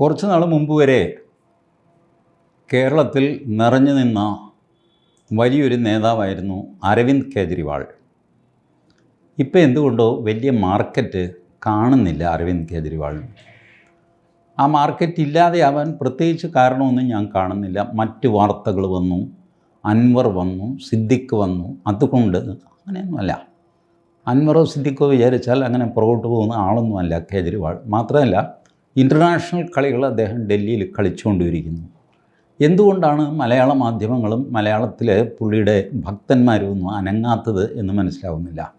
കുറച്ച് നാൾ മുമ്പ് വരെ കേരളത്തിൽ നിറഞ്ഞു നിന്ന വലിയൊരു നേതാവായിരുന്നു അരവിന്ദ് കേജ്രിവാൾ. ഇപ്പോൾ എന്തുകൊണ്ടോ വലിയ മാർക്കറ്റ് കാണുന്നില്ല അരവിന്ദ് കേജ്രിവാളിന് ആ മാർക്കറ്റ് ഇല്ലാതെയാവാൻ പ്രത്യേകിച്ച് കാരണമൊന്നും ഞാൻ കാണുന്നില്ല. മറ്റ് വാർത്തകൾ വന്നു അൻവർ വന്നു സിദ്ദിഖ് വന്നു. അതുകൊണ്ട് അങ്ങനെയൊന്നുമല്ല. അൻവറോ സിദ്ദിഖോ വിചാരിച്ചാൽ അങ്ങനെ പുറകോട്ട് പോകുന്ന ആളൊന്നുമല്ല കേജ്രിവാൾ. മാത്രമല്ല ഇന്റർനാഷണൽ കളികൾ അദ്ദേഹം ഡൽഹിയിൽ കളിച്ചുകൊണ്ടിരിക്കുന്നു. എന്തുകൊണ്ടാണ് മലയാള മാധ്യമങ്ങളും മലയാളത്തിലെ പുള്ളിയുടെ ഭക്തന്മാരും ഒന്നും അനങ്ങാത്തത് എന്ന് മനസ്സിലാവുന്നില്ല?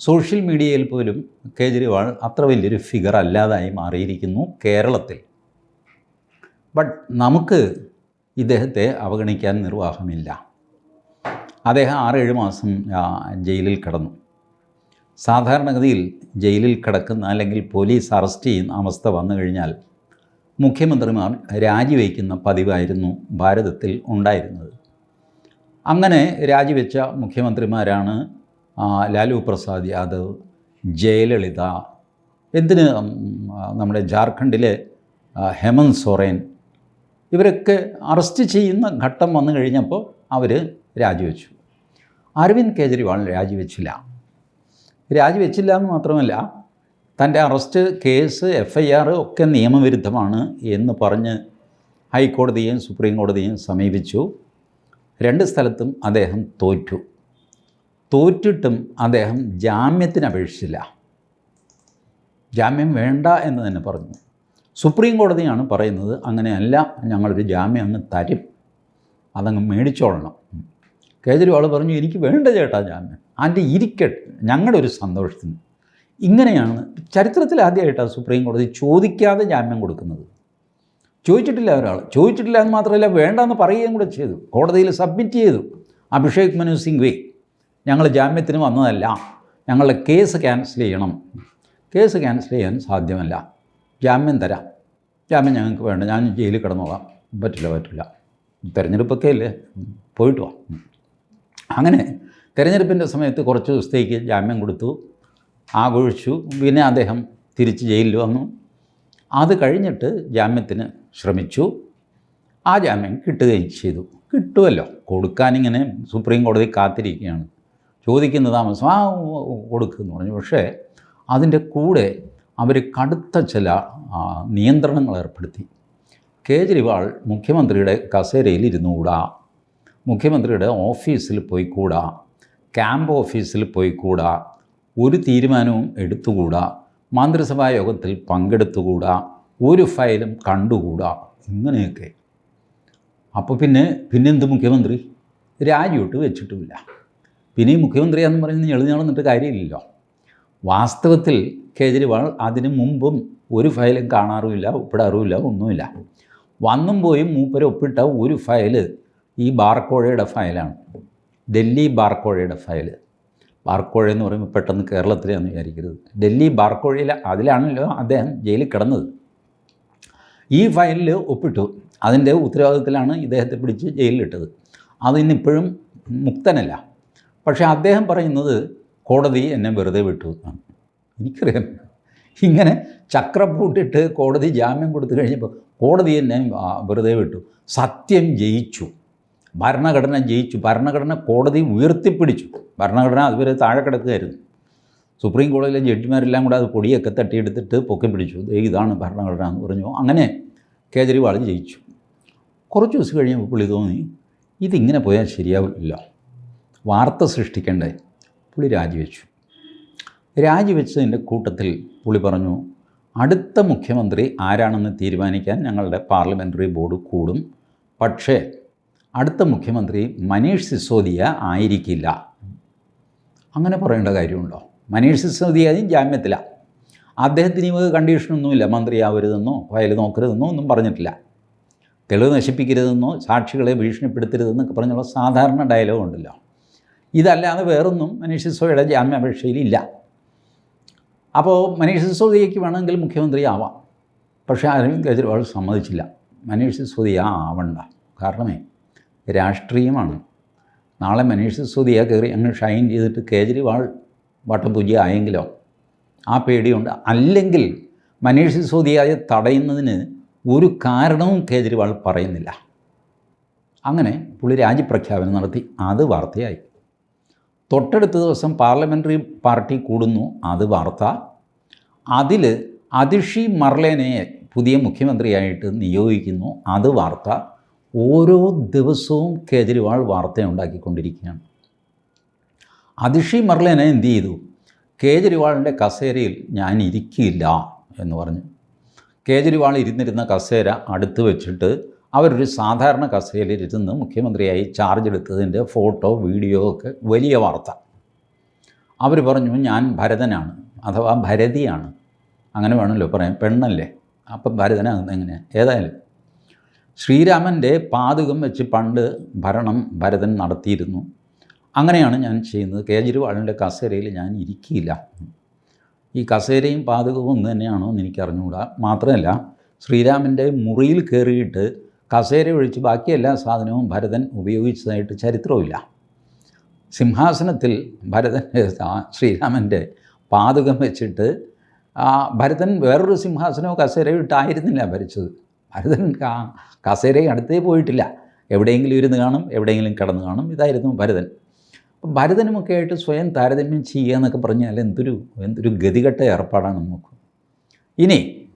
സോഷ്യൽ മീഡിയയിൽ പോലും കേജ്രിവാൾ അത്ര വലിയൊരു ഫിഗർ അല്ലാതായി മാറിയിരിക്കുന്നു കേരളത്തിൽ. ബട്ട് നമുക്ക് ഇദ്ദേഹത്തെ അവഗണിക്കാൻ നിർവാഹമില്ല. അദ്ദേഹം ആറേഴ് മാസം ജയിലിൽ കിടന്നു. സാധാരണഗതിയിൽ ജയിലിൽ കിടക്കുന്ന അല്ലെങ്കിൽ പോലീസ് അറസ്റ്റ് ചെയ്യുന്ന അവസ്ഥ വന്നു കഴിഞ്ഞാൽ മുഖ്യമന്ത്രിമാർ രാജിവയ്ക്കുന്ന പതിവായിരുന്നു ഭാരതത്തിൽ ഉണ്ടായിരുന്നത്. അങ്ങനെ രാജിവെച്ച മുഖ്യമന്ത്രിമാരാണ് ലാലു പ്രസാദ് യാദവ് ജയലളിത എന്തിന് നമ്മുടെ ജാർഖണ്ഡിലെ ഹെമന്ത് സോറൻ ഇവരൊക്കെ അറസ്റ്റ് ചെയ്യുന്ന ഘട്ടം വന്നു കഴിഞ്ഞപ്പോൾ അവർ രാജിവെച്ചു. അരവിന്ദ് കെജ്രിവാൾ രാജിവെച്ചില്ല. രാജിവെച്ചില്ല എന്ന് മാത്രമല്ല തന്റെ arrest case F I R ഒക്കെ നിയമവിരുദ്ധമാണ് എന്ന് പറഞ്ഞ് ഹൈക്കോടതിയെയും സുപ്രീം കോടതിയെയും സമീപിച്ചു. രണ്ട് സ്ഥലത്തും അദ്ദേഹം തോറ്റു. തോറ്റിട്ടും അദ്ദേഹം ജാമ്യത്തിന് അപേക്ഷിച്ചില്ല. ജാമ്യം വേണ്ട എന്ന് തന്നെ പറഞ്ഞു. സുപ്രീം കോടതിയാണ് പറയുന്നത് അങ്ങനെയല്ല ഞങ്ങളൊരു ജാമ്യം അങ്ങ് തരും. അതങ്ങ് മേടിച്ചോളണം. കേജ്രിവാൾ പറഞ്ഞു എനിക്ക് വേണ്ട ചേട്ടാ ജാമ്യം ആന്റെ ഇരിക്കട്ടെ. ഞങ്ങളുടെ ഒരു സന്തോഷത്തിന്. ഇങ്ങനെയാണ് ചരിത്രത്തിൽ ആദ്യമായിട്ടാണ് സുപ്രീം കോടതി ചോദിക്കാതെ ജാമ്യം കൊടുക്കുന്നത്. ചോദിച്ചിട്ടില്ല ഒരാൾ. ചോദിച്ചിട്ടില്ല എന്ന് മാത്രമല്ല വേണ്ടെന്ന് പറയുകയും കൂടെ ചെയ്തു. കോടതിയിൽ സബ്മിറ്റ് ചെയ്തു. അഭിഷേക് മനു സിംഗ്വി ഞങ്ങൾ ജാമ്യത്തിന് വന്നതല്ല. ഞങ്ങളുടെ കേസ് ക്യാൻസൽ ചെയ്യണം. കേസ് ക്യാൻസൽ ചെയ്യാൻ സാധ്യമല്ല. ജാമ്യം തരാം. ജാമ്യം ഞങ്ങൾക്ക് വേണ്ട. ഞാൻ ജയിലിൽ കിടന്നോളാം. പറ്റില്ല പറ്റില്ല. തിരഞ്ഞെടുപ്പൊക്കെ അല്ലേ? പോയിട്ട് വാ. അങ്ങനെ തിരഞ്ഞെടുപ്പിന്റെ സമയത്ത് കുറച്ച് ദിവസത്തേക്ക് ജാമ്യം കൊടുത്തു ആഘോഷിച്ചു. പിന്നെ അദ്ദേഹം തിരിച്ച് ജയിലിൽ വന്നു. അത് കഴിഞ്ഞിട്ട് ജാമ്യത്തിന് ശ്രമിച്ചു. ആ ജാമ്യം കിട്ടുകയും ചെയ്തു. കിട്ടുമല്ലോ കൊടുക്കാനിങ്ങനെ സുപ്രീം കോടതി കാത്തിരിക്കുകയാണ്. ചോദിക്കുന്ന താമസം ആ കൊടുക്കുമെന്ന് പറഞ്ഞു. പക്ഷേ അതിന്റെ കൂടെ അവർ കടുത്ത ചില നിയന്ത്രണങ്ങൾ ഏർപ്പെടുത്തി. കേജ്രിവാൾ മുഖ്യമന്ത്രിയുടെ കസേരയിൽ ഇരുന്നുകൂടാ. മുഖ്യമന്ത്രിയുടെ ഓഫീസിൽ പോയി കൂടാ ക്യാമ്പ് ഓഫീസിൽ പോയി കൂടാ ഒരു തീരുമാനവും എടുത്തുകൂടാ മന്ത്രിസഭാ യോഗത്തിൽ പങ്കെടുത്തുകൂടാ ഒരു ഫയലും കണ്ടുകൂടാ ഇങ്ങനെയൊക്കെ. അപ്പോൾ പിന്നെ പിന്നെന്ത് മുഖ്യമന്ത്രി? രാജിവിട്ട് വെച്ചിട്ടുമില്ല. പിന്നെ ഈ മുഖ്യമന്ത്രിയാണെന്ന് പറയുന്നത് നടന്നിട്ട് കാര്യമില്ലല്ലോ. വാസ്തവത്തിൽ കേജ്രിവാൾ അതിനു മുമ്പും ഒരു ഫയലും കാണാറുമില്ല ഒപ്പിടാറുമില്ല ഒന്നുമില്ല. വന്നും പോയും മൂപ്പര് ഒപ്പിട്ട ഒരു ഫയൽ ഈ ബാർക്കോഴയുടെ ഫയലാണ്. ഡൽഹി ബാർക്കോഴയുടെ ഫയൽ ബാർക്കോഴ എന്ന് പറയുമ്പോൾ പെട്ടെന്ന് കേരളത്തിലെയാണെന്ന് വിചാരിക്കരുത്. ഡൽഹി ബാർക്കോഴയിൽ അതിലാണല്ലോ അദ്ദേഹം ജയിലിൽ കിടന്നത്. ഈ ഫയലിൽ ഒപ്പിട്ടു. അതിന്റെ ഉത്തരവാദിത്തത്തിലാണ് ഇദ്ദേഹത്തെ പിടിച്ച് ജയിലിലിട്ടത്. അതിന്നിപ്പോഴും മുക്തനല്ല. പക്ഷേ അദ്ദേഹം പറയുന്നത് കോടതി എന്നെ വെറുതെ വിട്ടു എന്നാണ്. എനിക്കറിയാം. ഇങ്ങനെ ചക്രപ്പൂട്ടിട്ട് കോടതി ജാമ്യം കൊടുത്തു കഴിഞ്ഞപ്പോൾ കോടതി എന്നെ വെറുതെ വിട്ടു. സത്യം ജയിച്ചു. ഭരണഘടന ജയിച്ചു. ഭരണഘടന കോടതി ഉയർത്തിപ്പിടിച്ചു. ഭരണഘടന അതുവരെ താഴെ കിടക്കുകയായിരുന്നു. സുപ്രീം കോടതിയിലെ ജഡ്ജിമാരെല്ലാം കൂടെ അത് പൊടിയൊക്കെ തട്ടിയെടുത്തിട്ട് പൊക്കി പിടിച്ചു. ഇതാണ് ഭരണഘടന എന്ന് പറഞ്ഞു. അങ്ങനെ കേജ്രിവാൾ ജയിച്ചു. കുറച്ച് ദിവസം കഴിഞ്ഞപ്പോൾ പുള്ളി തോന്നി ഇതിങ്ങനെ പോയാൽ ശരിയാവില്ല. വാർത്ത സൃഷ്ടിക്കണ്ടേ? പുള്ളി രാജിവെച്ചു. രാജിവെച്ചതിന്റെ കൂട്ടത്തിൽ പുള്ളി പറഞ്ഞു അടുത്ത മുഖ്യമന്ത്രി ആരാണെന്ന് തീരുമാനിക്കാൻ ഞങ്ങളുടെ പാർലമെന്ററി ബോർഡ് കൂടും. പക്ഷേ അടുത്ത മുഖ്യമന്ത്രി മനീഷ് സിസോദിയ ആയിരിക്കില്ല. അങ്ങനെ പറയേണ്ട കാര്യമുണ്ടോ? മനീഷ് സിസോദിയ ജാമ്യത്തിലാണ് അദ്ദേഹത്തിന് ഇവ കണ്ടീഷനൊന്നുമില്ല. മന്ത്രിയാവരുതെന്നോ ഫയൽ നോക്കരുതെന്നോ ഒന്നും പറഞ്ഞിട്ടില്ല. തെളിവ് നശിപ്പിക്കരുതെന്നോ സാക്ഷികളെ ഭീഷണിപ്പെടുത്തരുതെന്നൊക്കെ പറഞ്ഞുള്ള സാധാരണ ഡയലോഗ് ഉണ്ടല്ലോ. ഇതല്ലാതെ വേറൊന്നും മനീഷ് സിസോയുടെ ജാമ്യാപേക്ഷയിലില്ല അപ്പോൾ മനീഷ് സിസോദിയയ്ക്ക് വേണമെങ്കിൽ മുഖ്യമന്ത്രി ആവാം. പക്ഷേ അരവിന്ദ് കെജ്രിവാൾ സമ്മതിച്ചില്ല. മനീഷ് സിസോദിയ ആവണ്ട. കാരണമേ രാഷ്ട്രീയമാണ്. നാളെ മനീഷ് സിസോദിയ കയറി അങ്ങ് ഷൈൻ ചെയ്തിട്ട് കേജ്രിവാൾ വട്ടപൂജ ആയെങ്കിലോ? ആ പേടിയുണ്ട്. അല്ലെങ്കിൽ മനീഷ് സിസോദിയയെ തടയുന്നതിന് ഒരു കാരണവും കേജ്രിവാൾ പറയുന്നില്ല. അങ്ങനെ പുള്ളി രാജ്യപ്രഖ്യാപനം നടത്തി. അത് വാർത്തയായി. തൊട്ടടുത്ത ദിവസം പാർലമെന്ററി പാർട്ടി കൂടുന്നു. അത് വാർത്ത. അതിൽ അതിഷി മർലേനയെ പുതിയ മുഖ്യമന്ത്രിയായിട്ട് നിയോഗിക്കുന്നു. അത് വാർത്ത. ഓരോ ദിവസവും കേജ്രിവാൾ വാർത്ത ഉണ്ടാക്കിക്കൊണ്ടിരിക്കുകയാണ് അതിഷി മർലേനെ എന്ത് ചെയ്തു കേജ്രിവാളിന്റെ കസേരയിൽ ഞാൻ ഇരിക്കില്ല എന്ന് പറഞ്ഞു. കേജ്രിവാൾ ഇരുന്നിരുന്ന കസേര അടുത്ത് വെച്ചിട്ട് അവരൊരു സാധാരണ കസേരയിൽ ഇരുന്ന് മുഖ്യമന്ത്രിയായി ചാർജ് എടുത്തതിന്റെ ഫോട്ടോ വീഡിയോ ഒക്കെ വലിയ വാർത്ത. അവർ പറഞ്ഞു ഞാൻ ഭരതനാണ് അഥവാ ഭരതിയാണ്. അങ്ങനെ വേണമല്ലോ പറയാം. പെണ്ണല്ലേ? അപ്പം ഭരതനാകുന്ന എങ്ങനെയാണ് ഏതായാലും ശ്രീരാമന്റെ പാതകം വെച്ച് പണ്ട് ഭരണം ഭരതൻ നടത്തിയിരുന്നു. അങ്ങനെയാണ് ഞാൻ ചെയ്യുന്നത്. കേജ്രിവാളിന്റെ കസേരയിൽ ഞാൻ ഇരിക്കില്ല ഈ കസേരയും പാതകവും ഒന്ന് തന്നെയാണോ എന്ന് എനിക്ക് അറിഞ്ഞുകൂടാ മാത്രമല്ല ശ്രീരാമന്റെ മുറിയിൽ കയറിയിട്ട് കസേര ഒഴിച്ച് ബാക്കി എല്ലാ സാധനവും ഭരതൻ ഉപയോഗിച്ചതായിട്ട് ചരിത്രമില്ല സിംഹാസനത്തിൽ ഭരതൻ ശ്രീരാമന്റെ പാതകം വെച്ചിട്ട് ഭരതൻ വേറൊരു സിംഹാസനമോ കസേരയോ ഇട്ടായിരുന്നില്ല ഭരിച്ചത്. ഭരതൻ കാ കസേരയും അടുത്തേ പോയിട്ടില്ല. എവിടെയെങ്കിലും ഇരുന്ന് കാണും എവിടെയെങ്കിലും കിടന്ന് കാണും. ഇതായിരുന്നു ഭരതൻ. അപ്പം ഭരതനുമൊക്കെ ആയിട്ട് സ്വയം താരതമ്യം ചെയ്യുക എന്നൊക്കെ പറഞ്ഞാൽ എന്തൊരു എന്തൊരു ഗതികെട്ട ഏർപ്പാടാണ് നമുക്ക്. ഇനി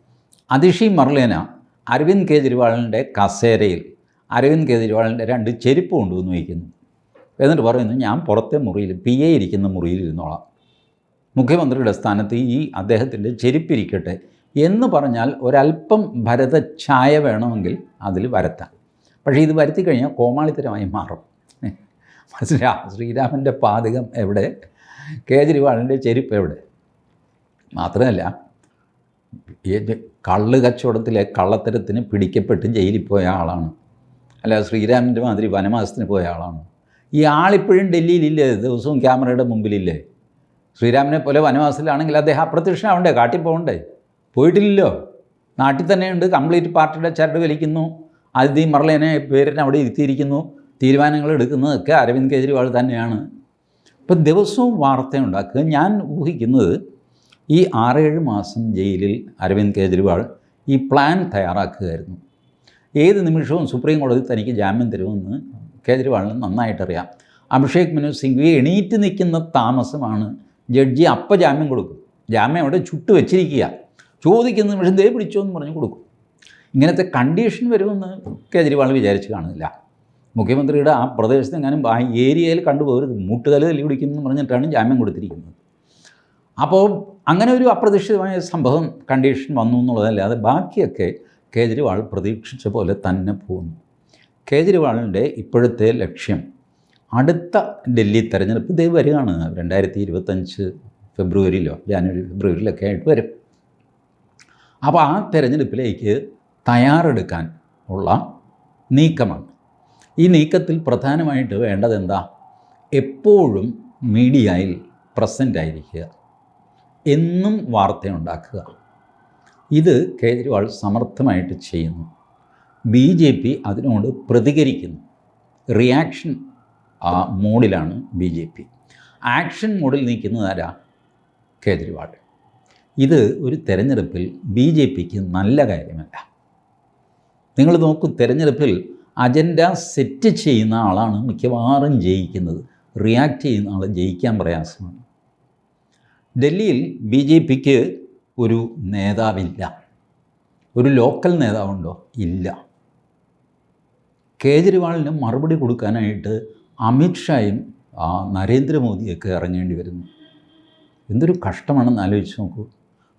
അതിഷി മർലേന അരവിന്ദ് കെജ്രിവാളിന്റെ കസേരയിൽ അരവിന്ദ് കെജ്രിവാളിന്റെ രണ്ട് ചെരുപ്പ് കൊണ്ടുവന്ന് വയ്ക്കുന്നു. എന്നിട്ട് പറയുന്നു ഞാൻ പുറത്തെ മുറിയിൽ പി എ ഇരിക്കുന്ന മുറിയിൽ ഇരുന്നോളാം. മുഖ്യമന്ത്രിയുടെ സ്ഥാനത്ത് ഈ അദ്ദേഹത്തിന്റെ ചെരുപ്പിരിക്കട്ടെ. എന്ന് പറഞ്ഞാൽ ഒരല്പം ഭരത ഛായ വേണമെങ്കിൽ അതിൽ വരത്താം. പക്ഷേ ഇത് വരുത്തി കഴിഞ്ഞാൽ കോമാളിത്തരമായി മാറും. മനസ്സിലാ ശ്രീരാമന്റെ പാതകം എവിടെ? കേജ്രിവാളിന്റെ ചെരുപ്പ് എവിടെ? മാത്രമല്ല കള്ള് കച്ചവടത്തിലെ കള്ളത്തരത്തിന് പിടിക്കപ്പെട്ട് ജയിലിൽ പോയ ആളാണ്. അല്ല ശ്രീരാമന്റെ മാതിരി വനവാസത്തിന് പോയ ആളാണ്. ഈ ആളിപ്പോഴും ഡൽഹിയിലില്ലേ? ദിവസവും ക്യാമറയുടെ മുമ്പിലില്ലേ? ശ്രീരാമനെ പോലെ വനവാസത്തിലാണെങ്കിൽ അദ്ദേഹം അപ്രത്യക്ഷനാവണ്ടേ? കാട്ടിൽ പോകണ്ടേ പോയിട്ടില്ലല്ലോ. നാട്ടിൽ തന്നെയുണ്ട്. കംപ്ലീറ്റ് പാർട്ടിയുടെ ചരട് വലിക്കുന്നു. അതിഥി മറലേനെ പേരിനെ അവിടെ ഇരുത്തിയിരിക്കുന്നു. തീരുമാനങ്ങൾ എടുക്കുന്നതൊക്കെ അരവിന്ദ് കെജ്രിവാൾ തന്നെയാണ്. ഇപ്പം ദിവസവും വാർത്തയുണ്ടാക്കുക. ഞാൻ ഊഹിക്കുന്നത് ഈ ആറേഴ് മാസം ജയിലിൽ അരവിന്ദ് കെജ്രിവാൾ ഈ പ്ലാൻ തയ്യാറാക്കുകയായിരുന്നു. ഏത് നിമിഷവും സുപ്രീം കോടതി തനിക്ക് ജാമ്യം തരുമെന്ന് കേജ്രിവാളിന് നന്നായിട്ടറിയാം. അഭിഷേക് മനു സിംഗ്വി എണീറ്റ് നിൽക്കുന്ന താമസമാണ് ജഡ്ജി അപ്പം ജാമ്യം കൊടുക്കും. ജാമ്യം അവിടെ ചുട്ടു വെച്ചിരിക്കുക ചോദിക്കുന്ന നിമിഷം ദേ പിടിച്ചോ എന്ന് പറഞ്ഞ് കൊടുക്കും. ഇങ്ങനത്തെ കണ്ടീഷൻ വരുമെന്ന് കേജ്രിവാൾ വിചാരിച്ച് കാണുന്നില്ല. മുഖ്യമന്ത്രിയുടെ ആ പ്രദേശത്ത് എങ്ങാനും ആ ഏരിയയിൽ കണ്ടുപോകരുത്. മുട്ടുകൽ തല്ലി പിടിക്കുന്നു പറഞ്ഞിട്ടാണ് ജാമ്യം കൊടുത്തിരിക്കുന്നത്. അപ്പോൾ അങ്ങനെ ഒരു അപ്രതീക്ഷിതമായ സംഭവം കണ്ടീഷൻ വന്നു എന്നുള്ളതല്ലാതെ ബാക്കിയൊക്കെ കേജ്രിവാൾ പ്രതീക്ഷിച്ച പോലെ തന്നെ പോകുന്നു. കേജ്രിവാളിന്റെ ഇപ്പോഴത്തെ ലക്ഷ്യം അടുത്ത ഡൽഹി തെരഞ്ഞെടുപ്പ് ഇതേ വരികയാണ്. രണ്ടായിരത്തി ഇരുപത്തഞ്ച് ഫെബ്രുവരിയിലോ ജാനുവരി ഫെബ്രുവരിയിലൊക്കെ ആയിട്ട് വരും. അപ്പോൾ ആ തെരഞ്ഞെടുപ്പിലേക്ക് തയ്യാറെടുക്കാൻ ഉള്ള നീക്കമാണ്. ഈ നീക്കത്തിൽ പ്രധാനമായിട്ട് വേണ്ടത് എന്താ? എപ്പോഴും മീഡിയയിൽ പ്രസന്റ് ആയിരിക്കുക. എന്നും വാർത്തയുണ്ടാക്കുക. ഇത് കേജ്രിവാൾ സമർത്ഥമായിട്ട് ചെയ്യുന്നു. ബി ജെ പി അതിനോട് പ്രതികരിക്കുന്നു. റിയാക്ഷൻ ആ മോഡിലാണ് ബി ജെ പി. ആക്ഷൻ മോഡിൽ നിൽക്കുന്നത് ആരാ? കേജ്രിവാൾ. ഇത് ഒരു തെരഞ്ഞെടുപ്പിൽ ബി ജെ പിക്ക് നല്ല കാര്യമല്ല. നിങ്ങൾ നോക്കൂ തെരഞ്ഞെടുപ്പിൽ അജണ്ട സെറ്റ് ചെയ്യുന്ന ആളാണ് മിക്കവാറും ജയിക്കുന്നത്. റിയാക്റ്റ് ചെയ്യുന്ന ആൾ ജയിക്കാൻ പ്രയാസമാണ്. ഡൽഹിയിൽ ബി ജെ പിക്ക് ഒരു നേതാവില്ല. ഒരു ലോക്കൽ നേതാവുണ്ടോ? ഇല്ല. കേജ്രിവാളിന് മറുപടി കൊടുക്കാനായിട്ട് അമിത്ഷായും നരേന്ദ്രമോദിയൊക്കെ ഇറങ്ങേണ്ടി വരുന്നു. എന്തൊരു കഷ്ടമാണെന്ന് ആലോചിച്ച് നോക്കൂ.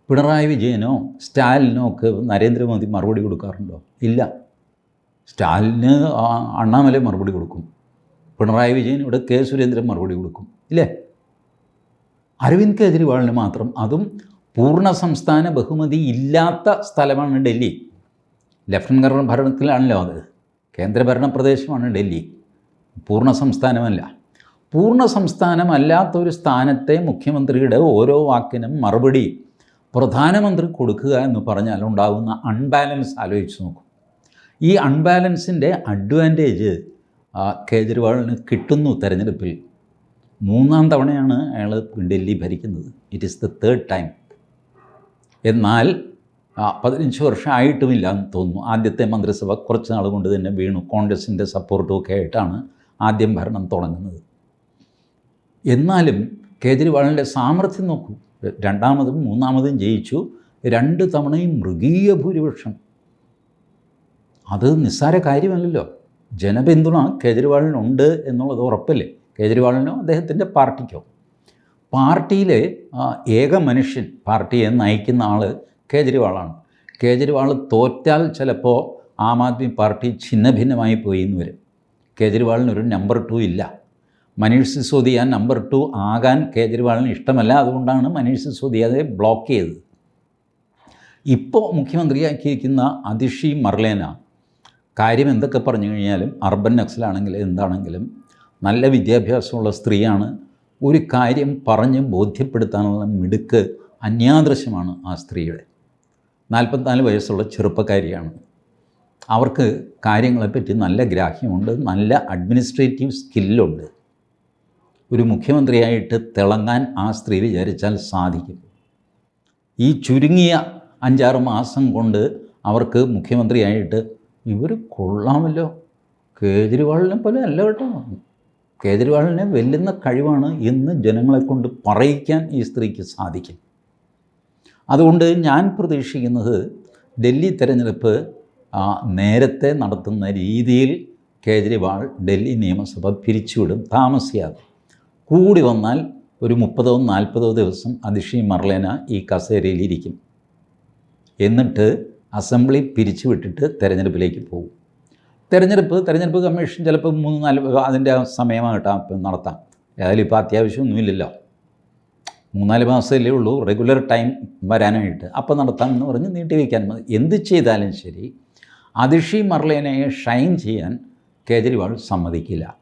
പിണറായി വിജയനോ സ്റ്റാലിനോ ഒക്കെ നരേന്ദ്രമോദി മറുപടി കൊടുക്കാറുണ്ടോ? ഇല്ല. സ്റ്റാലിന് അണ്ണാമല മറുപടി കൊടുക്കും. പിണറായി വിജയൻ ഇവിടെ കെ സുരേന്ദ്രൻ മറുപടി കൊടുക്കും. ഇല്ലേ? അരവിന്ദ് കെജ്രിവാളിന് മാത്രം അതും പൂർണ സംസ്ഥാന ബഹുമതി ഇല്ലാത്ത സ്ഥലമാണ് ഡൽഹി. ലഫ്റ്റനന്റ് ഗവർണർ ഭരണത്തിലാണല്ലോ അത്. കേന്ദ്രഭരണ പ്രദേശമാണ് ഡൽഹി. പൂർണ സംസ്ഥാനമല്ല. പൂർണ സംസ്ഥാനമല്ലാത്ത ഒരു സ്ഥാനത്തെ മുഖ്യമന്ത്രിയുടെ ഓരോ വാക്കിനും മറുപടി പ്രധാനമന്ത്രി കൊടുക്കുക എന്ന് പറഞ്ഞാൽ ഉണ്ടാകുന്ന അൺബാലൻസ് ആലോചിച്ച് നോക്കും. ഈ അൺബാലൻസിന്റെ അഡ്വാന്റേജ് കേജ്രിവാളിന് കിട്ടുന്നു തെരഞ്ഞെടുപ്പിൽ. മൂന്നാം തവണയാണ് അയാൾ ഡൽഹി ഭരിക്കുന്നത്. It is the third time എന്നാൽ പതിനഞ്ച് വർഷം ആയിട്ടുമില്ല എന്ന് തോന്നുന്നു. ആദ്യത്തെ മന്ത്രിസഭ കുറച്ച് നാൾ കൊണ്ട് തന്നെ വീണു. കോൺഗ്രസിന്റെ സപ്പോർട്ടും ഒക്കെ ആയിട്ടാണ് ആദ്യം ഭരണം തുടങ്ങുന്നത്. എന്നാലും കേജ്രിവാളിന്റെ സാമർഥ്യം നോക്കൂ. രണ്ടാമതും മൂന്നാമതും ജയിച്ചു. രണ്ട് തവണയും മൃഗീയ ഭൂരിപക്ഷം. അത് നിസ്സാര കാര്യമല്ലല്ലോ. ജനപിന്തുണ കേജ്രിവാളിനുണ്ട് എന്നുള്ളത് ഉറപ്പല്ലേ? കേജ്രിവാളിനോ അദ്ദേഹത്തിന്റെ പാർട്ടിക്കോ? പാർട്ടിയിലെ ഏക മനുഷ്യൻ പാർട്ടിയെ നയിക്കുന്ന ആൾ കേജ്രിവാളാണ്. കേജ്രിവാൾ തോറ്റാൽ ചിലപ്പോൾ ആം ആദ്മി പാർട്ടി ഛിന്നഭിന്നമായി പോയി എന്ന് വരും. കേജ്രിവാളിനൊരു നമ്പർ ടു ഇല്ല. മനീഷ് സിസോദിയ നമ്പർ ടു ആകാൻ കേജ്രിവാളിന് ഇഷ്ടമല്ല. അതുകൊണ്ടാണ് മനീഷ് സിസോദിയയെ ബ്ലോക്ക് ചെയ്തത്. ഇപ്പോൾ മുഖ്യമന്ത്രിയാക്കിയിരിക്കുന്ന അതിഷി മർലേന കാര്യം എന്തൊക്കെ പറഞ്ഞു കഴിഞ്ഞാലും അർബൻ നക്സലാണെങ്കിലും എന്താണെങ്കിലും നല്ല വിദ്യാഭ്യാസമുള്ള സ്ത്രീയാണ്. ഒരു കാര്യം പറഞ്ഞ് ബോധ്യപ്പെടുത്താനുള്ള മിടുക്ക് അന്യാദൃശ്യമാണ് ആ സ്ത്രീയുടെ. നാൽപ്പത്തിനാല് വയസ്സുള്ള ചെറുപ്പക്കാരിയാണ്. അവർക്ക് കാര്യങ്ങളെപ്പറ്റി നല്ല ഗ്രാഹ്യമുണ്ട് നല്ല അഡ്മിനിസ്ട്രേറ്റീവ് സ്കില്ലുണ്ട് ഒരു മുഖ്യമന്ത്രിയായിട്ട് തിളങ്ങാൻ ആ സ്ത്രീ വിചാരിച്ചാൽ സാധിക്കും. ഈ ചുരുങ്ങിയ അഞ്ചാറ് മാസം കൊണ്ട് അവർക്ക് മുഖ്യമന്ത്രിയായിട്ട് ഇവർ കൊള്ളാമല്ലോ. കേജ്രിവാളിനെ പോലെ അല്ല കേട്ടോ. കേജ്രിവാളിനെ വെല്ലുന്ന കഴിവാണ് എന്ന് ജനങ്ങളെ കൊണ്ട് പറയിക്കാൻ ഈ സ്ത്രീക്ക് സാധിക്കും. അതുകൊണ്ട് ഞാൻ പ്രതീക്ഷിക്കുന്നത് ഡൽഹി തെരഞ്ഞെടുപ്പ് നേരത്തെ നടത്തുന്ന രീതിയിൽ കേജ്രിവാൾ ഡൽഹി നിയമസഭ പിരിച്ചുവിടും താമസിയാതെ കൂടി വന്നാൽ ഒരു മുപ്പതോ നാൽപ്പതോ ദിവസം അതിഷി മർലേന ഈ കസേരയിലിരിക്കും. എന്നിട്ട് അസംബ്ലി പിരിച്ചു വിട്ടിട്ട് തെരഞ്ഞെടുപ്പിലേക്ക് പോകും. തെരഞ്ഞെടുപ്പ് തെരഞ്ഞെടുപ്പ് കമ്മീഷൻ ചിലപ്പോൾ മൂന്ന് നാല് അതിന്റെ സമയമായിട്ടാ നടത്താം. ഏതായാലും ഇപ്പോൾ അത്യാവശ്യമൊന്നുമില്ലല്ലോ. മൂന്നാൽ മാസമല്ലേ ഉള്ളൂ റെഗുലർ ടൈം വരാനായിട്ട്. അപ്പോൾ നടത്താമെന്ന് പറഞ്ഞ് നീട്ടി വയ്ക്കാൻ മതി. എന്ത് ചെയ്താലും ശരി അതിഷി മർലേനയെ ഷൈൻ ചെയ്യാൻ കേജ്രിവാൾ സമ്മതിക്കില്ല.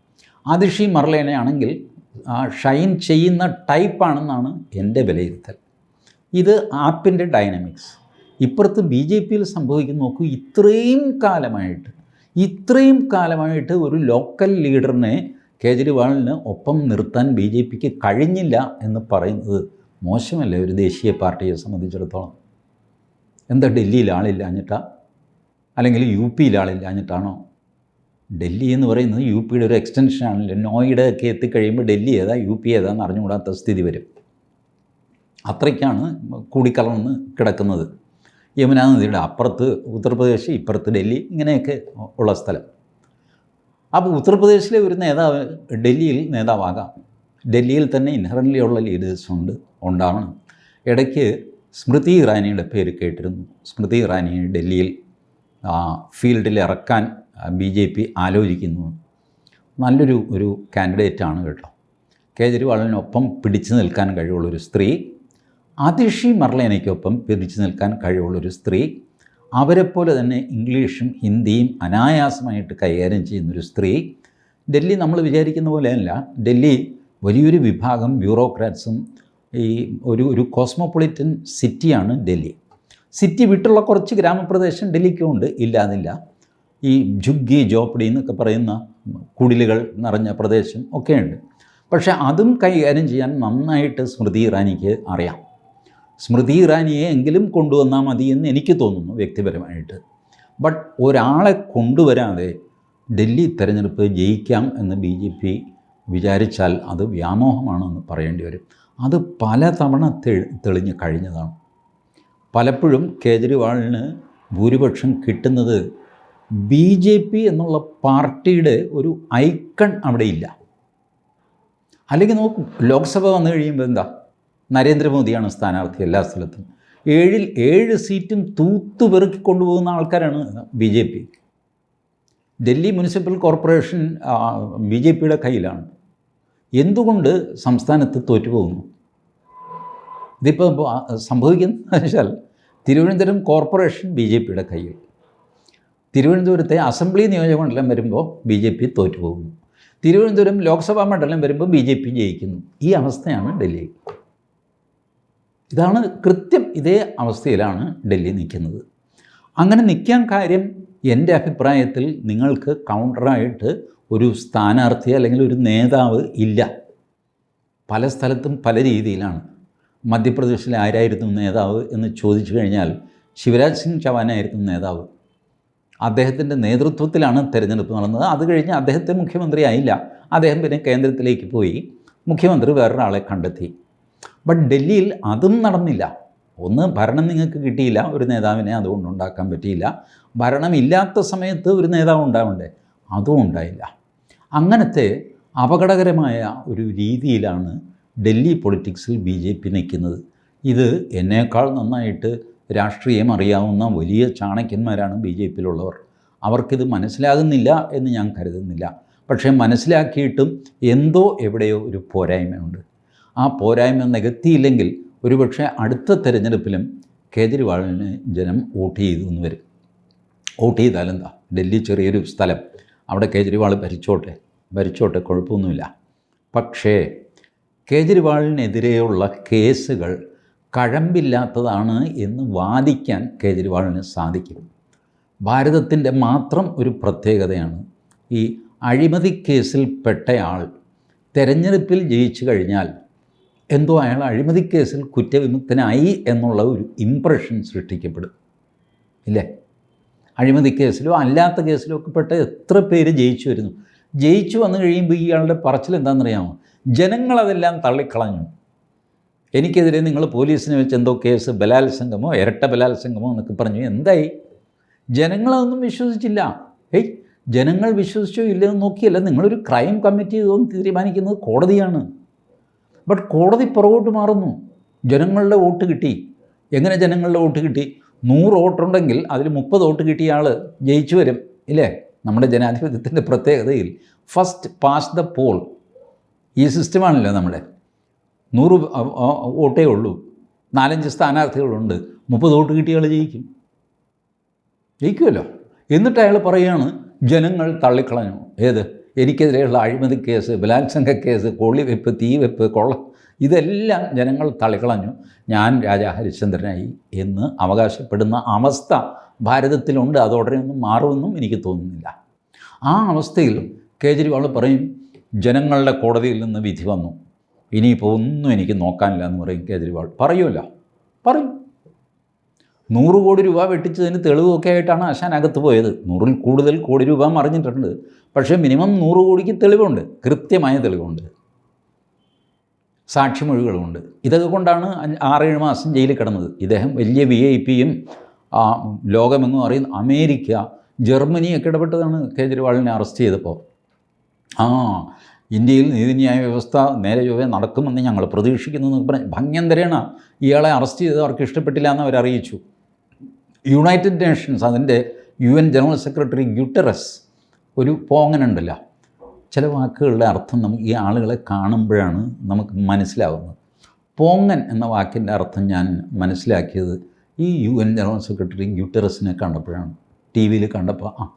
അതിഷി മർലേനയാണെങ്കിൽ ആ, ഷൈൻ ചെയ്യുന്ന ടൈപ്പാണെന്നാണ് എന്റെ വിലയിരുത്തൽ. ഇത് ആപ്പിന്റെ ഡൈനാമിക്സ് ഇപ്പുറത്ത് ബി ജെ പിയിൽ സംഭവിക്കുന്ന നോക്കൂ ഇത്രയും കാലമായിട്ട് ഇത്രയും കാലമായിട്ട് ഒരു ലോക്കൽ ലീഡറിനെ കേജ്രിവാളിന് ഒപ്പം നിർത്താൻ ബി ജെ പിക്ക് കഴിഞ്ഞില്ല എന്ന് പറയുന്നത് മോശമല്ലേ ഒരു ദേശീയ പാർട്ടിയെ സംബന്ധിച്ചിടത്തോളം? എന്താ ഡൽഹിയിൽ ആളില്ലാഞ്ഞിട്ടാ? അല്ലെങ്കിൽ യു പിയിൽ ആളില്ലാഞ്ഞിട്ടാണോ? ഡൽഹി എന്ന് പറയുന്നത് യു പിയുടെ ഒരു എക്സ്റ്റൻഷൻ എക്സ്റ്റൻഷനാണല്ലോ നോയിഡ ഒക്കെ എത്തിക്കഴിയുമ്പോൾ ഡൽഹി ഏതാ യു പി ഏതാന്ന് അറിഞ്ഞുകൂടാത്ത സ്ഥിതി വരും. അത്രയ്ക്കാണ് കൂടിക്കലർന്ന് കിടക്കുന്നത്. യമുനാ നദിയുടെ അപ്പുറത്ത് ഉത്തർപ്രദേശ് ഇപ്പുറത്ത് ഡൽഹി ഇങ്ങനെയൊക്കെ ഉള്ള സ്ഥലം. അപ്പോൾ ഉത്തർപ്രദേശിലെ ഒരു നേതാവ് ഡൽഹിയിൽ നേതാവാകാം. ഡൽഹിയിൽ തന്നെ ഇൻഹറന്റ്ലി ഉള്ള ലീഡേഴ്സ് ഉണ്ട് ഉണ്ടാവണം. ഇടയ്ക്ക് സ്മൃതി ഇറാനിയുടെ പേര് കേട്ടിരുന്നു. സ്മൃതി ഇറാനിയെ ഡൽഹിയിൽ ഫീൽഡിൽ ഇറക്കാൻ ബി ജെ പി ആലോചിക്കുന്നു. നല്ലൊരു ഒരു കാൻഡിഡേറ്റ് ആണ് കേട്ടോ. കേജ്രിവാളിനൊപ്പം പിടിച്ചു നിൽക്കാൻ കഴിവുള്ളൊരു സ്ത്രീ അതിഷി മർലേനയ്ക്കൊപ്പം പിടിച്ചു നിൽക്കാൻ കഴിവുള്ളൊരു സ്ത്രീ അവരെപ്പോലെ തന്നെ ഇംഗ്ലീഷും ഹിന്ദിയും അനായാസമായിട്ട് കൈകാര്യം ചെയ്യുന്നൊരു സ്ത്രീ. ഡൽഹി നമ്മൾ വിചാരിക്കുന്ന പോലെയല്ല. ഡൽഹി വലിയൊരു വിഭാഗം ബ്യൂറോക്രാറ്റ്സും ഈ ഒരു ഒരു കോസ്മോപൊളിറ്റൻ സിറ്റിയാണ് ഡൽഹി. സിറ്റി വിട്ടുള്ള കുറച്ച് ഗ്രാമപ്രദേശം ഡൽഹിക്കും ഉണ്ട് ഇല്ലാതില്ല ഈ ജുഗ്ഗി ജോപ്പടി എന്നൊക്കെ പറയുന്ന കുടിലുകൾ നിറഞ്ഞ പ്രദേശം ഒക്കെയുണ്ട്. പക്ഷേ അതും കൈകാര്യം ചെയ്യാൻ നന്നായിട്ട് സ്മൃതി ഇറാനിക്ക് അറിയാം. സ്മൃതി ഇറാനിയെ എങ്കിലും കൊണ്ടുവന്നാൽ മതി എന്ന് എനിക്ക് തോന്നുന്നു വ്യക്തിപരമായിട്ട്. ബട്ട് ഒരാളെ കൊണ്ടുവരാതെ ഡൽഹി തെരഞ്ഞെടുപ്പ് ജയിക്കാം എന്ന് ബി ജെ പി വിചാരിച്ചാൽ അത് വ്യാമോഹമാണെന്ന് പറയേണ്ടി വരും. അത് പലതവണ തെളിഞ്ഞ് കഴിഞ്ഞതാണ്. പലപ്പോഴും കേജ്രിവാളിന് ഭൂരിപക്ഷം കിട്ടുന്നത് ബി ജെ പി എന്നുള്ള പാർട്ടിയുടെ ഒരു ഐക്കൺ അവിടെ ഇല്ല അല്ലെങ്കിൽ നോക്കും ലോക്സഭ വന്നു കഴിയുമ്പോൾ എന്താ? നരേന്ദ്രമോദിയാണ് സ്ഥാനാർത്ഥി എല്ലാ സ്ഥലത്തും. ഏഴിൽ ഏഴ് സീറ്റും തൂത്തു പെറുക്കി കൊണ്ടുപോകുന്ന ആൾക്കാരാണ് B J P. Delhi municipal corporation B J പിയുടെ കയ്യിലാണ്. എന്തുകൊണ്ട് സംസ്ഥാനത്ത് തോറ്റുപോകുന്നു? ഇതിപ്പോൾ സംഭവിക്കുന്നത് വെച്ചാൽ തിരുവനന്തപുരം കോർപ്പറേഷൻ ബി ജെ പിയുടെ കയ്യിൽ. തിരുവനന്തപുരത്തെ അസംബ്ലി നിയോജകമണ്ഡലം വരുമ്പോൾ ബി ജെ പി തോറ്റുപോകുന്നു. തിരുവനന്തപുരം ലോക്സഭാ മണ്ഡലം വരുമ്പോൾ ബി ജെ പി ജയിക്കുന്നു. ഈ അവസ്ഥയാണ് ഡൽഹി. ഇതാണ് കൃത്യം ഇതേ അവസ്ഥയിലാണ് ഡൽഹി നിൽക്കുന്നത്. അങ്ങനെ നിൽക്കാൻ കാര്യം എന്റെ അഭിപ്രായത്തിൽ നിങ്ങൾക്ക് കൗണ്ടറായിട്ട് ഒരു സ്ഥാനാർത്ഥി അല്ലെങ്കിൽ ഒരു നേതാവ് ഇല്ല. പല സ്ഥലത്തും പല രീതിയിലാണ്. മധ്യപ്രദേശിലെ ആരായിരുന്നു നേതാവ് എന്ന് ചോദിച്ചു കഴിഞ്ഞാൽ ശിവരാജ് സിംഗ് ചൗഹാനായിരുന്നു നേതാവ്. അദ്ദേഹത്തിന്റെ നേതൃത്വത്തിലാണ് തിരഞ്ഞെടുപ്പ് നടന്നത്. അത് കഴിഞ്ഞ് അദ്ദേഹത്തെ മുഖ്യമന്ത്രി ആയില്ല അദ്ദേഹം പിന്നെ കേന്ദ്രത്തിലേക്ക് പോയി. മുഖ്യമന്ത്രി വേറൊരാളെ കണ്ടെത്തി. ബട്ട് ഡൽഹിയിൽ അതും നടന്നില്ല. ഒന്ന് ഭരണം നിങ്ങൾക്ക് കിട്ടിയില്ല. ഒരു നേതാവിനെ അതുകൊണ്ട് ഉണ്ടാക്കാൻ പറ്റിയില്ല. ഭരണമില്ലാത്ത സമയത്ത് ഒരു നേതാവ് ഉണ്ടാവണ്ടേ? അതും ഉണ്ടായില്ല. അങ്ങനത്തെ അപകടകരമായ ഒരു രീതിയിലാണ് ഡൽഹി പൊളിറ്റിക്സിൽ ബി ജെ പി നിൽക്കുന്നത്. ഇത് എന്നേക്കാൾ നന്നായിട്ട് രാഷ്ട്രീയം അറിയാവുന്ന വലിയ ചാണക്യന്മാരാണ് ബി ജെ പിയിലുള്ളവർ. അവർക്കിത് മനസ്സിലാകുന്നില്ല എന്ന് ഞാൻ കരുതുന്നില്ല. പക്ഷേ മനസ്സിലാക്കിയിട്ടും എന്തോ എവിടെയോ ഒരു പോരായ്മയുണ്ട്. ആ പോരായ്മ നികത്തിയില്ലെങ്കിൽ ഒരുപക്ഷെ അടുത്ത തെരഞ്ഞെടുപ്പിലും കേജ്രിവാളിന് ജനം വോട്ട് ചെയ്തു എന്ന് വരും. വോട്ട് ചെയ്താലെന്താ ഡൽഹി ചെറിയൊരു സ്ഥലം. അവിടെ കേജ്രിവാൾ ഭരിച്ചോട്ടെ? ഭരിച്ചോട്ടെ കുഴപ്പമൊന്നുമില്ല. പക്ഷേ കേജ്രിവാളിനെതിരെയുള്ള കേസുകൾ കഴമ്പില്ലാത്തതാണ് എന്ന് വാദിക്കാൻ കേജ്രിവാളിന് സാധിക്കും. ഭാരതത്തിന്റെ മാത്രം ഒരു പ്രത്യേകതയാണ് ഈ അഴിമതി കേസിൽ പെട്ടയാൾ തെരഞ്ഞെടുപ്പിൽ ജയിച്ചു കഴിഞ്ഞാൽ എന്തോ അയാൾ അഴിമതി കേസിൽ കുറ്റവിമുക്തനായി എന്നുള്ള ഒരു ഇംപ്രഷൻ സൃഷ്ടിക്കപ്പെടും. ഇല്ലേ? അഴിമതി കേസിലോ അല്ലാത്ത കേസിലോ ഒക്കെ പെട്ട എത്ര പേര് ജയിച്ചു വരുന്നു? ജയിച്ചു വന്നു കഴിയുമ്പോൾ ഇയാളുടെ പറച്ചിൽ എന്താണെന്നറിയാമോ? ജനങ്ങളതെല്ലാം തള്ളിക്കളഞ്ഞു. എനിക്കെതിരെ നിങ്ങൾ പോലീസിനെ വെച്ച് എന്തോ കേസ് ബലാത്സംഗമോ ഇരട്ട ബലാത്സംഗമോ എന്നൊക്കെ പറഞ്ഞു. എന്തായി? ജനങ്ങളതൊന്നും വിശ്വസിച്ചില്ല. ഏയ് ജനങ്ങൾ വിശ്വസിച്ചോ ഇല്ലയോ നോക്കിയല്ല. നിങ്ങളൊരു ക്രൈം കമ്മിറ്റി ഇതൊന്നും തീരുമാനിക്കുന്നത് കോടതിയാണ്. ബട്ട് കോടതി പുറകോട്ട് മാറുന്നു. ജനങ്ങളുടെ വോട്ട് കിട്ടി. എങ്ങനെ ജനങ്ങളുടെ വോട്ട് കിട്ടി? നൂറ് വോട്ടുണ്ടെങ്കിൽ അതിൽ മുപ്പത് വോട്ട് കിട്ടിയ ആൾ ജയിച്ചു വരും ഇല്ലേ? നമ്മുടെ ജനാധിപത്യത്തിന്റെ പ്രത്യേകതയിൽ. ഫസ്റ്റ് പാസ് ദ പോൾ ഈ സിസ്റ്റമാണല്ലോ നമ്മുടെ. നൂറ് വോട്ടേ ഉള്ളൂ. നാലഞ്ച് സ്ഥാനാർത്ഥികളുണ്ട്. മുപ്പത് വോട്ട് കിട്ടിയ ആൾ ജയിക്കും. ജയിക്കുമല്ലോ എന്നിട്ട് അയാൾ പറയുകയാണ് ജനങ്ങൾ തള്ളിക്കളഞ്ഞു. ഏത്? എനിക്കെതിരെയുള്ള അഴിമതി കേസ് ബലാത്സംഗ കേസ് കൊള്ളിവെപ്പ് തീവെപ്പ് കൊള്ള ഇതെല്ലാം ജനങ്ങൾ തള്ളിക്കളഞ്ഞു. ഞാൻ രാജാ ഹരിശ്ചന്ദ്രനായി എന്ന് അവകാശപ്പെടുന്ന അവസ്ഥ ഭാരതത്തിലുണ്ട്. അതോടെ ഒന്നും മാറുമെന്നും എനിക്ക് തോന്നുന്നില്ല. ആ അവസ്ഥയിൽ കേജ്രിവാൾ പറയും ജനങ്ങളുടെ കോടതിയിൽ നിന്ന് വിധി വന്നു. ഇനിയിപ്പോൾ ഒന്നും എനിക്ക് നോക്കാനില്ല എന്ന് പറയും കേജ്രിവാൾ. പറയുമല്ലോ പറയും. നൂറ് കോടി രൂപ വെട്ടിച്ചതിന് തെളിവൊക്കെ ആയിട്ടാണ് ആശാൻ അകത്ത് പോയത്. നൂറിൽ കൂടുതൽ കോടി രൂപ മറിഞ്ഞിട്ടുണ്ട്. പക്ഷേ മിനിമം നൂറ് കോടിക്ക് തെളിവുണ്ട്. കൃത്യമായ തെളിവുണ്ട്. സാക്ഷിമൊഴികളുമുണ്ട് ഇതൊക്കെ കൊണ്ടാണ് ആറേഴ് മാസം ജയിലിൽ കിടന്നത്. ഇദ്ദേഹം വലിയ വി ഐ പിയും ലോകമെങ്ങും അറിയുന്ന അമേരിക്ക ജർമ്മനിയൊക്കെ ഇടപെട്ടതാണ് കേജ്രിവാളിനെ അറസ്റ്റ് ചെയ്തപ്പോൾ. ആ ഇന്ത്യയിൽ നീതിന്യായ വ്യവസ്ഥ നേരെ ചൊവ്വേ നടക്കുമെന്ന് ഞങ്ങൾ പ്രതീക്ഷിക്കുന്നു എന്ന് പറഞ്ഞ് ഭംഗ്യന്തരേണ ഇയാളെ അറസ്റ്റ് ചെയ്ത് അവർക്ക് ഇഷ്ടപ്പെട്ടില്ല എന്ന് അറിയിച്ചു. യുണൈറ്റഡ് നേഷൻസ് അതിന്റെ U N general secretary Guterres ഒരു പോങ്ങനുണ്ടല്ലോ. ചില വാക്കുകളുടെ അർത്ഥം നമുക്ക് ഈ ആളുകളെ കാണുമ്പോഴാണ് നമുക്ക് മനസ്സിലാവുന്നത്. പോങ്ങൻ എന്ന വാക്കിന്റെ അർത്ഥം ഞാൻ മനസ്സിലാക്കിയത് ഈ യു എൻ ജനറൽ സെക്രട്ടറി ഗ്യൂട്ടറസിനെ കണ്ടപ്പോഴാണ്. ടി വിയിൽ കണ്ടപ്പോൾ ആ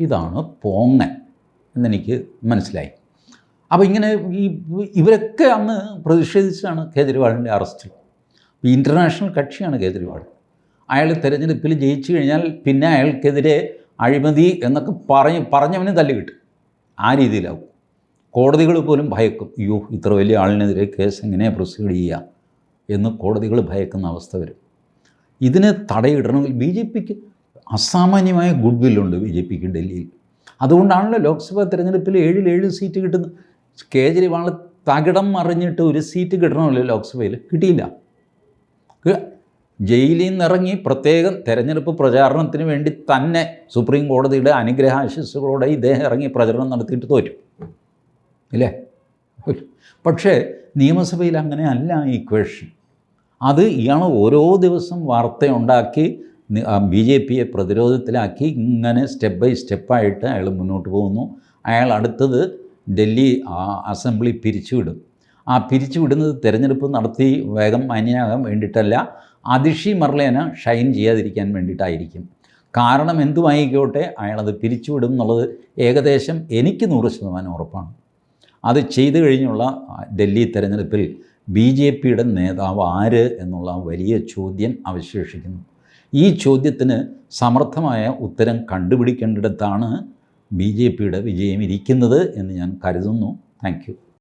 ഇതാണ് പോങ്ങൻ എന്നെനിക്ക് മനസ്സിലായി. അപ്പോൾ ഇങ്ങനെ ഈ ഇവരൊക്കെ അന്ന് പ്രതിഷേധിച്ചാണ് കേജ്രിവാളിന്റെ അറസ്റ്റ്. ഇന്റർനാഷണൽ കക്ഷിയാണ് കേജ്രിവാൾ. അയാൾ തിരഞ്ഞെടുപ്പിൽ ജയിച്ചു കഴിഞ്ഞാൽ പിന്നെ അയാൾക്കെതിരെ അഴിമതി എന്നൊക്കെ പറഞ്ഞ് പറഞ്ഞവന് തല്ലി കിട്ടും ആ രീതിയിലാവും. കോടതികൾ പോലും ഭയക്കും. അയ്യോ ഇത്ര വലിയ ആളിനെതിരെ കേസ് എങ്ങനെ പ്രൊസീഡ് ചെയ്യുക എന്ന് കോടതികൾ ഭയക്കുന്ന അവസ്ഥ വരും. ഇതിനെ തടയിടണമെങ്കിൽ ബി ജെ പിക്ക് അസാമാന്യമായ ഗുഡ് വില്ലുണ്ട് ബി ജെ പിക്ക് ഡൽഹിയിൽ. അതുകൊണ്ടാണല്ലോ ലോക്സഭാ തിരഞ്ഞെടുപ്പിൽ ഏഴിൽ ഏഴ് സീറ്റ് കിട്ടുന്നത്. കേജ്രിവാൾ തകിടം മറിഞ്ഞിട്ട് ഒരു സീറ്റ് കിട്ടണമല്ലോ ലോക്സഭയിൽ? കിട്ടിയില്ല. ജയിലിൽ നിന്നിറങ്ങി പ്രത്യേകം തെരഞ്ഞെടുപ്പ് പ്രചാരണത്തിന് വേണ്ടി തന്നെ സുപ്രീം കോടതിയുടെ അനുഗ്രഹാശിസുകളോടെ ഇദ്ദേഹം ഇറങ്ങി പ്രചരണം നടത്തിയിട്ട് തോറ്റു. ഇല്ലേ? പക്ഷേ നിയമസഭയിൽ അങ്ങനെ അല്ല ഈ ക്വഷൻ അത് ഇയാൾ ഓരോ ദിവസം വാർത്തയുണ്ടാക്കി ബി ജെ പിയെ പ്രതിരോധത്തിലാക്കി ഇങ്ങനെ സ്റ്റെപ്പ് ബൈ സ്റ്റെപ്പായിട്ട് അയാൾ മുന്നോട്ട് പോകുന്നു. അയാൾ അടുത്തത് ഡൽഹി അസംബ്ലി പിരിച്ചുവിടും. ആ പിരിച്ചുവിടുന്നത് തിരഞ്ഞെടുപ്പ് നടത്തി വേഗം മാന്യനാകാൻ വേണ്ടിയിട്ടല്ല അതിഷി മർലേന ഷൈൻ ചെയ്യാതിരിക്കാൻ വേണ്ടിയിട്ടായിരിക്കും. കാരണം എന്തുമായിക്കോട്ടെ അയാളത് പിരിച്ചുവിടും എന്നുള്ളത് ഏകദേശം എനിക്ക് നൂറ് ശതമാനം ഉറപ്പാണ്. അത് ചെയ്തു കഴിഞ്ഞുള്ള ഡൽഹി തെരഞ്ഞെടുപ്പിൽ ബി ജെ പിയുടെ നേതാവ് ആര് എന്നുള്ള വലിയ ചോദ്യം അവശേഷിക്കുന്നു. ഈ ചോദ്യത്തിന് സമർത്ഥമായ ഉത്തരം കണ്ടുപിടിക്കേണ്ടിടത്താണ് ബി ജെ പിയുടെ വിജയം ഇരിക്കുന്നത് എന്ന് ഞാൻ കരുതുന്നു. താങ്ക്